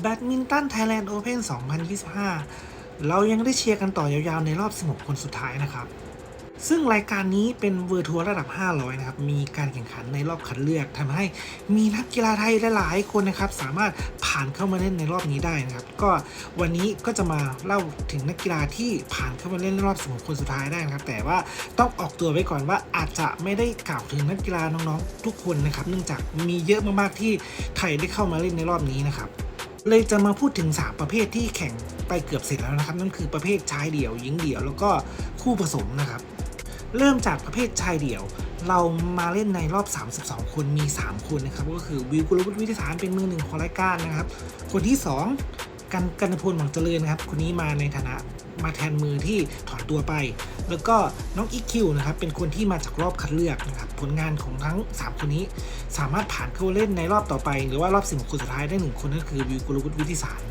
แบดมินตันไทยแลนด์โอเพน2025 เรายังได้เชียร์กันต่อยาวๆ ในรอบ 16 คนสุดท้ายนะครับ ซึ่งรายการนี้เป็นเวอร์ทัวร์ระดับ 500 นะครับ มีการแข่งขันในรอบคัดเลือกทำให้มีนักกีฬาไทยหลายๆ คนนะครับ สามารถผ่านเข้ามาเล่นในรอบนี้ได้นะครับ ก็วันนี้ก็จะมาเล่าถึงนักกีฬาที่ผ่านเข้ามาเล่นในรอบ 16 คนสุดท้ายได้นะครับ แต่ว่าต้องออกตัวไว้ก่อนว่าอาจจะไม่ได้กล่าวถึงนักกีฬาน้องๆ ทุกคนนะครับ เนื่องจากมีเยอะมากๆที่ไทยได้เข้ามาเล่นในรอบนี้นะครับ เลยจะมาพูดถึง 3 ประเภทที่แข่งไปเกือบเสร็จแล้วนะครับ นั่นคือประเภทชายเดี่ยวหญิงเดี่ยวแล้วก็คู่ผสมนะครับ เริ่มจากประเภทชายเดี่ยว เรามาเล่นในรอบ 32 คนมี 3 คนนะครับ ก็คือวิวกุลวุฒิวิทยาฐารเป็นมือหนึ่งของรายการนะครับ คนที่ 2 กันกันพลหวังเจริญนะครับคนนี้มาในฐานะมาแทนมือที่ถอนตัวไป แล้วก็น้องอีคิวนะครับเป็นคนที่มาจากรอบคัดเลือกนะครับผลงานของทั้ง 3 คนนี้ สามารถผ่านเข้าเล่นในรอบต่อไป หรือว่ารอบสิบคนสุดท้ายได้หนึ่งคนนั่นคือวิวกุลวุฒิวิทยาศาร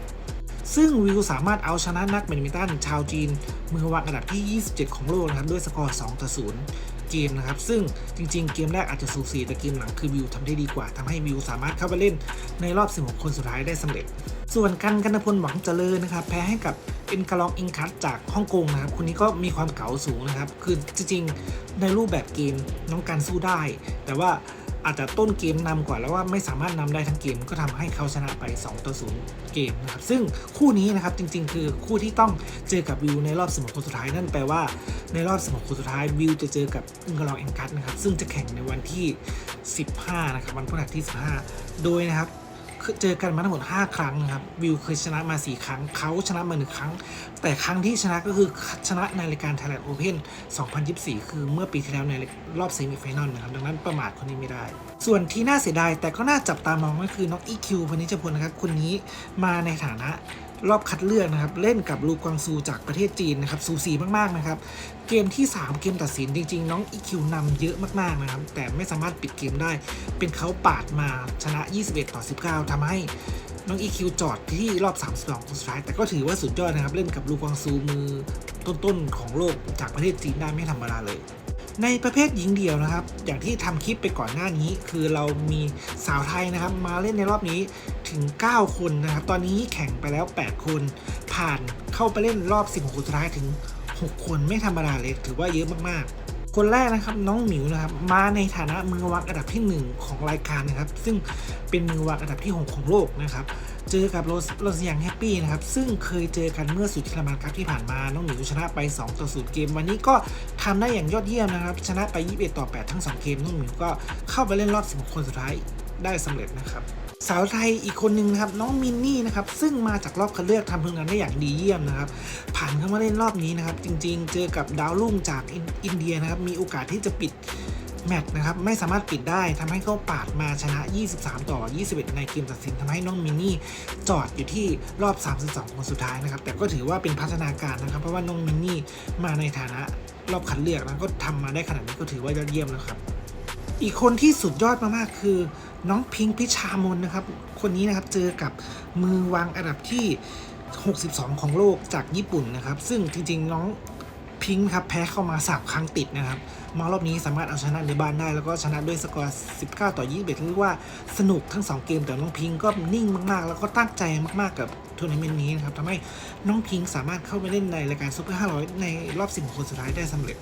ซึ่งวิวสามารถเอาชนะนักแบดมินตันชาวจีน มือวางอันดับที่ 27 ของโลกนะครับด้วยสกอร์ 2 ต่อ 0 เกมนะครับ ซึ่งจริง ๆ เกมแรกอาจจะสูสีแต่เกมหลังคือวิวทำได้ดีกว่าทำให้วิวสามารถเข้าไปเล่นในรอบ 16 คนสุดท้ายได้สำเร็จ ส่วนกันกันพลหวังเจริญนะครับ แพ้ให้กับเอ็นกาลองอิงคัตจากฮ่องกงนะครับคนนี้ก็มีความเก๋าสูงนะครับ คือจริงๆในรูปแบบเกมน้องการสู้ได้ แต่ว่า อาจจะต้นเกมนำก่อนแล้วว่าไม่สามารถนำได้ทั้งเกมก็ทำให้เขาชนะไป 2 ต่อ 0 เกมนะครับ ซึ่งคู่นี้นะครับจริงๆ คือคู่ที่ต้องเจอกับวิวในรอบเสมอคนสุดท้ายนั่นแปลว่าในรอบเสมอคนสุดท้ายวิวจะเจอกับอิงกลองเอ็นกัตนะครับซึ่งจะแข่งในวันที่ 15 นะครับวันพฤหัสที่ 15 โดยนะครับ เจอกันมาทั้งหมด 5 ครั้งนะครับ วิวเคยชนะมา 4 ครั้ง เขาชนะมา 1 ครั้ง แต่ครั้งที่ชนะก็คือชนะในรายการ Thailand Open 2024 คือเมื่อปีที่แล้วในรอบเซมิไฟนอลนะครับ ดังนั้นประมาทคนนี้ไม่ได้ ส่วนที่น่าเสียดายแต่ก็น่าจับตามองก็คือน้องอีคิวพนิชพลนะครับคนนี้มาในฐานะ รอบคัดเลือกนะครับ เล่นกับลูกวางซูจากประเทศจีนนะครับสูสีมากๆนะครับ เกมที่ 3 เกมตัดสินจริง ๆ น้องอีคิวนำเยอะมากๆนะครับ แต่ไม่สามารถปิดเกมได้ เป็นเขาปาดมาชนะ 21 ต่อ 19ทำให้น้องอีคิวจอดที่รอบ 32คนสุดท้าย แต่ก็ถือว่าสุดยอดนะครับ เล่นกับลูกวางซูมือต้นๆของโลกจากประเทศจีนได้ไม่ธรรมดาเลย ในประเภทหญิงเดี่ยวนะครับ อย่างที่ทำคลิปไปก่อนหน้านี้ คือเรามีสาวไทยนะครับ มาเล่นในรอบนี้ถึง 9 คนนะครับ ตอนนี้แข่งไปแล้ว 8 คน ผ่านเข้าไปเล่นรอบ 16คนสุดท้ายถึง 6 คนไม่ธรรมดาเลยถือว่าเยอะมากๆ คนแรกนะครับน้องหมิวนะครับมาในฐานะมือวางอันดับที่ 1 ของรายการนะครับ ซึ่งเป็นมือวางอันดับที่ 6 ของโลกนะครับเจอกับโรสโรสยังแฮปปี้นะครับซึ่งเคยเจอกันเมื่อสุดที่ลามันครับที่ผ่านมาน้องหมิวชนะไป2ต่อ0เกม วันนี้ก็ทำได้อย่างยอดเยี่ยมนะครับ ชนะไป21ต่อ8ทั้ง 2 เกมน้องหมิวก็เข้าไปเล่นรอบ16คนสุดท้ายได้สำเร็จนะครับ สาวไทยอีกคนหนึ่งนะครับน้องมินนี่นะครับซึ่งมาจากรอบคัดเลือกทำผลงานได้อย่างดีเยี่ยมนะครับผ่านเข้ามาเล่นรอบนี้นะครับจริงๆ เจอกับดาวรุ่งจากอินอินเดียนะครับมีโอกาสที่จะปิดแมตช์นะครับไม่สามารถปิดได้ทำให้เขาปาดมาชนะ 23 ต่อ 21 ในเกมตัดสินทำให้น้องมินนี่จอดอยู่ที่รอบ 32 คนสุดท้ายนะครับแต่ก็ถือว่าเป็นพัฒนาการนะครับ เพราะว่าน้องมินนี่มาในฐานะรอบคัดเลือกแล้วก็ทำมาได้ขนาดนี้ก็ถือว่ายอดเยี่ยมแล้วครับ อีกคนที่สุดยอดมากๆคือน้องพิงค์พิชามนนะครับ คนนี้นะครับเจอกับมือวางอันดับที่ 62 ของโลกจากญี่ปุ่นนะครับ ซึ่งจริงๆน้องพิงค์ครับแพ้เข้ามาสามครั้งติดนะครับ มารอบนี้สามารถเอาชนะในบ้านได้ แล้วก็ชนะด้วยสกอร์ 19 ต่อ 21เรียกว่าสนุกทั้ง 2 เกมแต่น้องพิงค์ก็นิ่งมากๆ แล้วก็ตั้งใจมากๆกับทัวร์นาเมนต์นี้นะครับทำให้น้องพิงค์สามารถเข้าไปเล่นในรายการซุปเปอร์500 ในรอบ10คนสุดท้ายได้สำเร็จ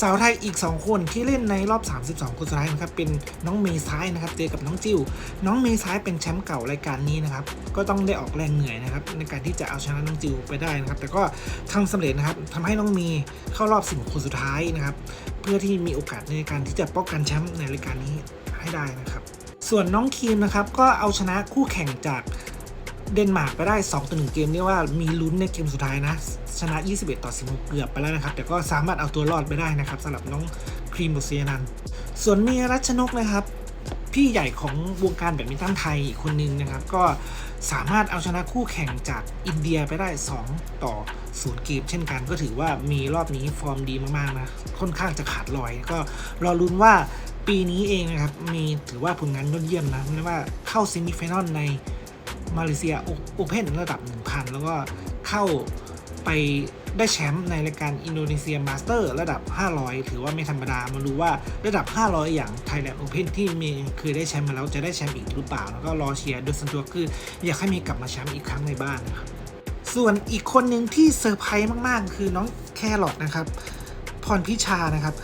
สาวไทยอีก 2 คนที่เล่นในรอบ 32 คนสุดท้ายนะครับเป็นน้องเมย์ซ้ายนะครับเจอกับน้องจิวน้องเมย์ซ้ายเป็นแชมป์เก่ารายการนี้นะครับก็ต้องได้ออกแรงเหนื่อยนะครับในการที่จะเอาชนะน้องจิวไปได้นะครับแต่ก็ทำสำเร็จนะครับทำให้น้องเมย์เข้ารอบ10คนสุดท้ายนะครับเพื่อที่มีโอกาสในการที่จะป้องกันแชมป์ในรายการนี้ให้ได้นะครับส่วนน้องคีมนะครับก็เอาชนะคู่แข่งจากเดนมาร์กไปได้2ต่อ1เกมเรียกว่ามีลุ้นในเกมสุดท้ายนะ ชนะ 21 ต่อ 16 เกือบไปแล้วนะครับ แต่ก็สามารถเอาตัวรอดไปได้นะครับสำหรับน้องครีมบุเซียนันส่วนเมียรัชนกนะครับ พี่ใหญ่ของวงการแบดมินตันไทยอีกคนนึงนะครับ ก็สามารถเอาชนะคู่แข่งจากอินเดียไปได้ 2 ต่อ0เกมเช่นกันก็ถือว่ามีรอบนี้ฟอร์มดีมากๆนะค่อนข้างจะขาดลอย ก็รอลุ้นว่าปีนี้เองนะครับ มีถือว่าผลงานยอดเยี่ยมนะไม่ว่าเข้าซิมิไฟแนลในมาเลเซียโอเพ่นระดับ 1,000 แล้วก็เข้า ไปได้แชมป์ในรายการอินโดนีเซียมาสเตอร์ระดับ 500 ถือว่าไม่ธรรมดา มาดูว่าระดับ 500 อย่าง Thailand Open ที่มีเคยได้แชมป์มาแล้วจะได้แชมป์อีกหรือเปล่า แล้วก็รอเชียร์โดยส่วนตัวคือ อยากให้มีกลับมาแชมป์อีกครั้งในบ้านนะครับ ส่วนอีกคนหนึ่งที่เซอร์ไพรส์มาก ๆ คือน้องแครอทนะครับ พรพิชานะครับ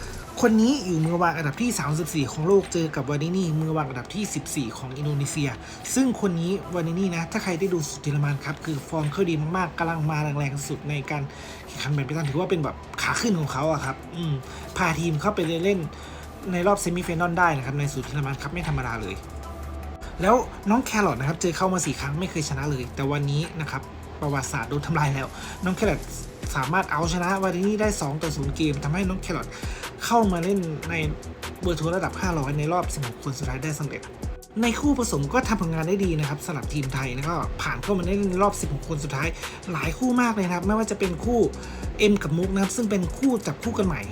คนนี้อยู่มือวางอันดับที่ 34 ของโลกเจอกับวานินี่มือวางอันดับที่ 14 ของอินโดนีเซีย ซึ่งคนนี้วานินี่นะ ถ้าใครได้ดูสุดทีละมันครับ คือฟอร์มเขาดีมากๆกำลังมาแรงๆสุดในการแข่งขันแบดมินตันถือว่าเป็นแบบขาขึ้นของเขาอะครับอืมพาทีมเข้าไปเล่นในรอบเซมิไฟนอลได้นะครับ ในสุดทีละมันครับไม่ธรรมดาเลย แล้วน้องแครอทนะครับเจอเข้ามาสี่ครั้งไม่เคยชนะเลย แต่วันนี้นะครับประวัติศาสตร์โดนทำลายแล้ว น้องแครอทสามารถเอาชนะวารินี่ได้2ต่อ0เกมทำให้น้องแครอท เข้ามาเล่นในเบอร์ทัวร์ระดับ 500 ในรอบ 16 คนสุดท้ายได้สำเร็จ ในคู่ผสมก็ทำผลงานได้ดีนะครับสำหรับทีมไทยแล้วก็ผ่านเข้ามาเล่นในรอบ 16 คนสุดท้าย หลายคู่มากเลยนะครับไม่ว่าจะเป็นคู่เอ็มกับมุกนะครับซึ่งเป็นคู่จับคู่กันใหม่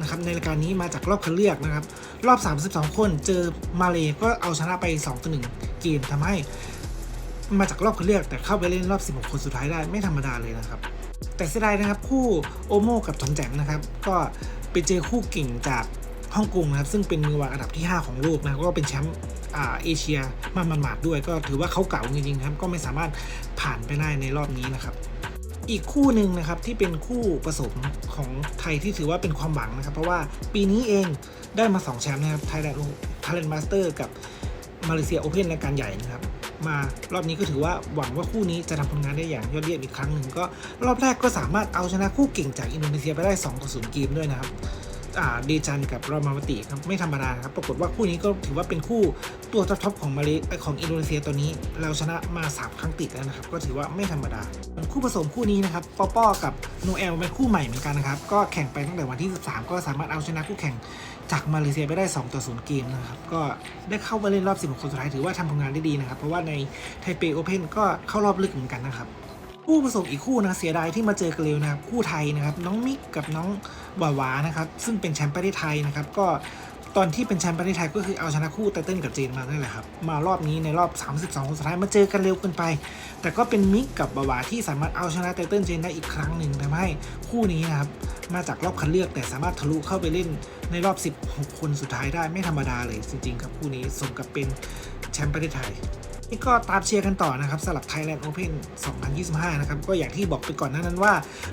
นะครับในรายการนี้มาจากรอบคัดเลือกนะครับ รอบ 32 คนเจอมาเลก็เอาชนะไป2ต่อ1เกมทำให้ มาจากรอบคัดเลือกแต่เข้าไปเล่นรอบ 16 คนสุดท้ายได้ไม่ธรรมดาเลยนะครับ แต่เสียดายนะครับคู่โอโมกับถมแจมนะครับ ก็ ไปเจอคู่เก่งจากฮ่องกงนะครับ ซึ่งเป็นมือวางอันดับที่ 5 ของโลกนะก็เป็นแชมป์อาเอเชียมามันหมาดๆด้วย ก็ถือว่าเขาเก่าจริงๆครับ ก็ไม่สามารถผ่านไปได้ในรอบนี้นะครับอีกคู่หนึ่งนะครับที่เป็นคู่ผสมของไทยที่ถือว่าเป็นความหวังนะครับ เพราะว่าปีนี้เองได้มา 2 แชมป์นะครับไทยแลนด์ไทยแลนด์มาสเตอร์กับมาเลเซียโอเพนรายการใหญ่นะครับ มา รอบนี้ก็ถือว่าหวังว่าคู่นี้จะทำผลงานได้อย่างยอดเยี่ยมอีกครั้งหนึ่งก็รอบแรกก็สามารถเอาชนะคู่เก่งจากอินโดนีเซียไปได้2ต่อ0เกมด้วยนะครับ เดจันกับรามาวติครับไม่ธรรมดาครับ ปรากฏว่าคู่นี้ก็ถือว่าเป็นคู่ตัวท็อปของมาเลเอ่อของอินโดนีเซียตัวนี้ เราชนะมา 3 ครั้งติดแล้วนะครับ ก็ถือว่าไม่ธรรมดา คู่ผสมคู่นี้นะครับปอปอกับโนเอลเป็นคู่ใหม่เหมือนกันนะครับ ก็แข่งไปตั้งแต่วันที่ 13 ก็สามารถเอาชนะคู่แข่งจากมาเลเซียไปได้ 2 ต่อ 0 เกมนะครับ ก็ได้เข้ามาเล่นรอบ 16 คนสุดท้ายถือว่าทำผลงานได้ดีนะครับ เพราะว่าในไทเปโอเพนก็เข้ารอบลึกเหมือนกันนะครับ คู่ผสมอีกคู่นะเสียดายที่มาเจอกันเร็วนะครับคู่ไทยนะครับน้องมิกกับน้องบาวานะครับซึ่งเป็นแชมป์ประเทศไทยนะครับก็ตอนที่เป็นแชมป์ประเทศไทยก็คือเอาชนะคู่ไตเติ้ลกับเจนมานั่นแหละครับมารอบนี้ในรอบ 32 คนสุดท้ายมาเจอกันเร็วเกินไป แต่ก็เป็นมิกกับบาวาที่สามารถเอาชนะไตเติ้ลเจนได้อีกครั้งหนึ่งทำให้คู่นี้นะครับมาจากรอบคัดเลือกแต่สามารถทะลุเข้าไปเล่นในรอบ 16 คนสุดท้ายได้ไม่ธรรมดาเลยจริงๆครับคู่นี้สมกับเป็นแชมป์ประเทศไทย นี่ก็ตามเชียร์กันต่อนะครับสำหรับ Thailand Open 2025 นะครับ ก็อย่างที่บอกไปก่อนหน้านั้นว่า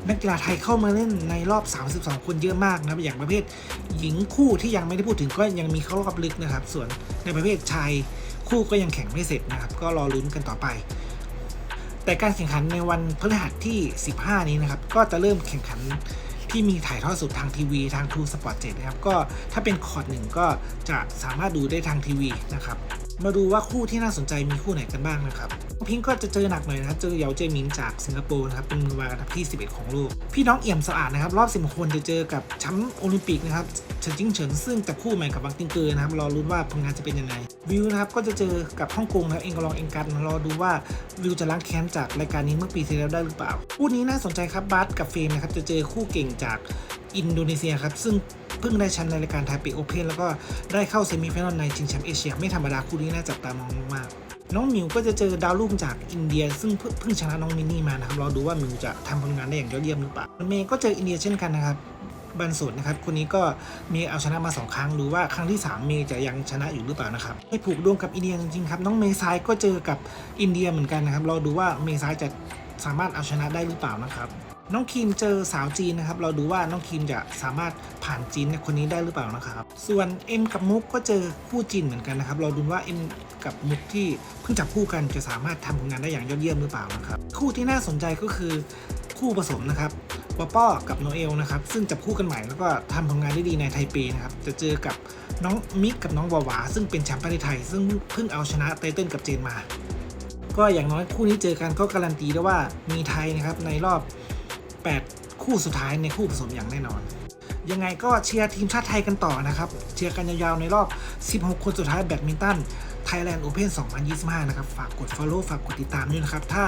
นักกีฬาไทยเข้ามาเล่นในรอบ 32 คนเยอะมากนะครับ อย่างประเภทหญิงคู่ที่ยังไม่ได้พูดถึงก็ยังมีเข้ารอบลึกนะครับ ส่วนในประเภทชายคู่ก็ยังแข่งไม่เสร็จนะครับ ก็รอลุ้นกันต่อไป แต่การแข่งขันในวันพฤหัสที่ 15 นี้นะครับ ก็จะเริ่มแข่งขันที่มีถ่ายทอดสดทางทีวีทาง True Sport 7นะครับ ก็ถ้าเป็นคอร์ดหนึ่งก็จะสามารถดูได้ทางทีวีนะครับ มาดูว่าคู่ที่น่าสนใจมีคู่ไหนกันบ้างนะครับพิงค์ก็จะเจอหนักหน่อยนะครับเจอเยาเจมินจากสิงคโปร์นะครับเป็นมือวางอันดับที่ 11 ของโลก พี่น้องเอี่ยมสะอาดนะครับรอบ 10 คนจะเจอกับแชมป์โอลิมปิกนะครับเฉินจิ้งเฉินซึ่งจับคู่ใหม่กับบังติงเกอร์นะครับรอรุ้นว่าผลงานจะเป็นยังไงวิวนะครับก็จะเจอกับฮ่องกงนะครับเองกอลองเองกันรอดูว่าวิวจะล้างแค้นจากรายการนี้เมื่อปีที่แล้วได้หรือเปล่าคู่นี้น่าสนใจครับบาสกับเฟรมนะครับจะเจอคู่เก่งจากอินโดนีเซียครับซึ่ง เพิ่งได้แชมป์ในรายการไทเปโอเพนแล้วก็ได้เข้าเซมิไฟนอลในชิงแชมป์เอเชีย ไม่ธรรมดาคู่นี้น่าจับตามองมากน้องมิวก็จะเจอดาวรุ่งจากอินเดีย ซึ่งเพิ่งชนะน้องมินนี่มานะครับรอดูว่ามิวจะทำผลงานได้อย่างยอดเยี่ยมหรือเปล่าเมย์ก็เจออินเดียเช่นกันนะครับบันสุดนะครับคนนี้ก็มีเอาชนะมา 2 ครั้งดูว่าครั้งที่ 3 เมย์จะยังชนะอยู่หรือเปล่านะครับให้ผูกดวงกับอินเดียจริงๆครับน้องเมย์ซ้ายก็เจอกับอินเดียเหมือนกันนะครับรอดูว่าเมย์ซ้ายจะสามารถเอาชนะได้หรือเปล่านะครับ น้องคิมเจอสาวจีนนะครับ เราดูว่าน้องคิมจะสามารถผ่านจีนในคนนี้ได้หรือเปล่านะครับ ส่วนเอ็มกับมุกก็เจอคู่จีนเหมือนกันนะครับ เราดูว่าเอ็มกับมุกที่เพิ่งจับคู่กันจะสามารถทำผลงานได้อย่างยอดเยี่ยมหรือเปล่านะครับ คู่ที่น่าสนใจก็คือคู่ผสมนะครับปอป้อกับโนเอลนะครับซึ่งจับคู่กันใหม่แล้วก็ทำผลงานได้ดีในไทเปนะครับจะเจอกับน้องมิกกับน้องวาวา ซึ่งเป็นแชมป์ประเทศไทย ซึ่งเพิ่งเอาชนะไตเติ้ลกับเจนมา ก็อย่างน้อยคู่นี้เจอกันก็การันตีได้ว่ามีไทยนะครับในรอบ 8 คู่สุดท้ายในคู่ผสมอย่างแน่นอน ยังไงก็เชียร์ทีมชาติไทยกันต่อนะครับ เชียร์กันยาวๆในรอบ 16 คนสุดท้ายแบดมินตัน Thailand Open 2025 นะครับ ฝากกด Follow ฝากกดติดตามด้วยนะครับ ถ้า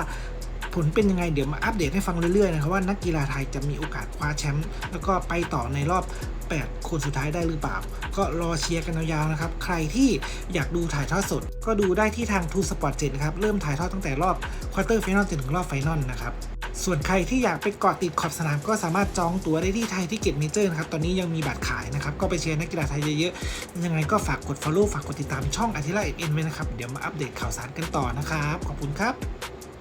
ผลเป็นยังไงเดี๋ยวมาอัปเดตให้ฟังเรื่อยๆนะครับว่านักกีฬาไทยจะมีโอกาสคว้าแชมป์แล้วก็ไปต่อในรอบ 8 คนสุดท้ายได้หรือเปล่า ก็รอเชียร์กันยาวๆนะครับ ใครที่อยากดูถ่ายทอดสด ก็ดูได้ที่ทาง True Sport 7นะครับ เริ่มถ่ายทอดตั้งแต่รอบควอเตอร์ไฟนอลจนถึงรอบไฟนอลนะครับ ส่วนใครที่อยากไปเกาะติดขอบสนามก็สามารถจองตั๋วได้ที่ไทยที่เก็ตเมเจอร์นะครับ ตอนนี้ยังมีบัตรขายนะครับ ก็ไปเชียร์นักกีฬาไทยเยอะๆ ยังไงก็ฝากกด follow ฝากกดติดตามช่องอาทิตย์ละเอ็นไว้นะครับ เดี๋ยวมาอัปเดตข่าวสารกันต่อนะครับ ขอบคุณครับ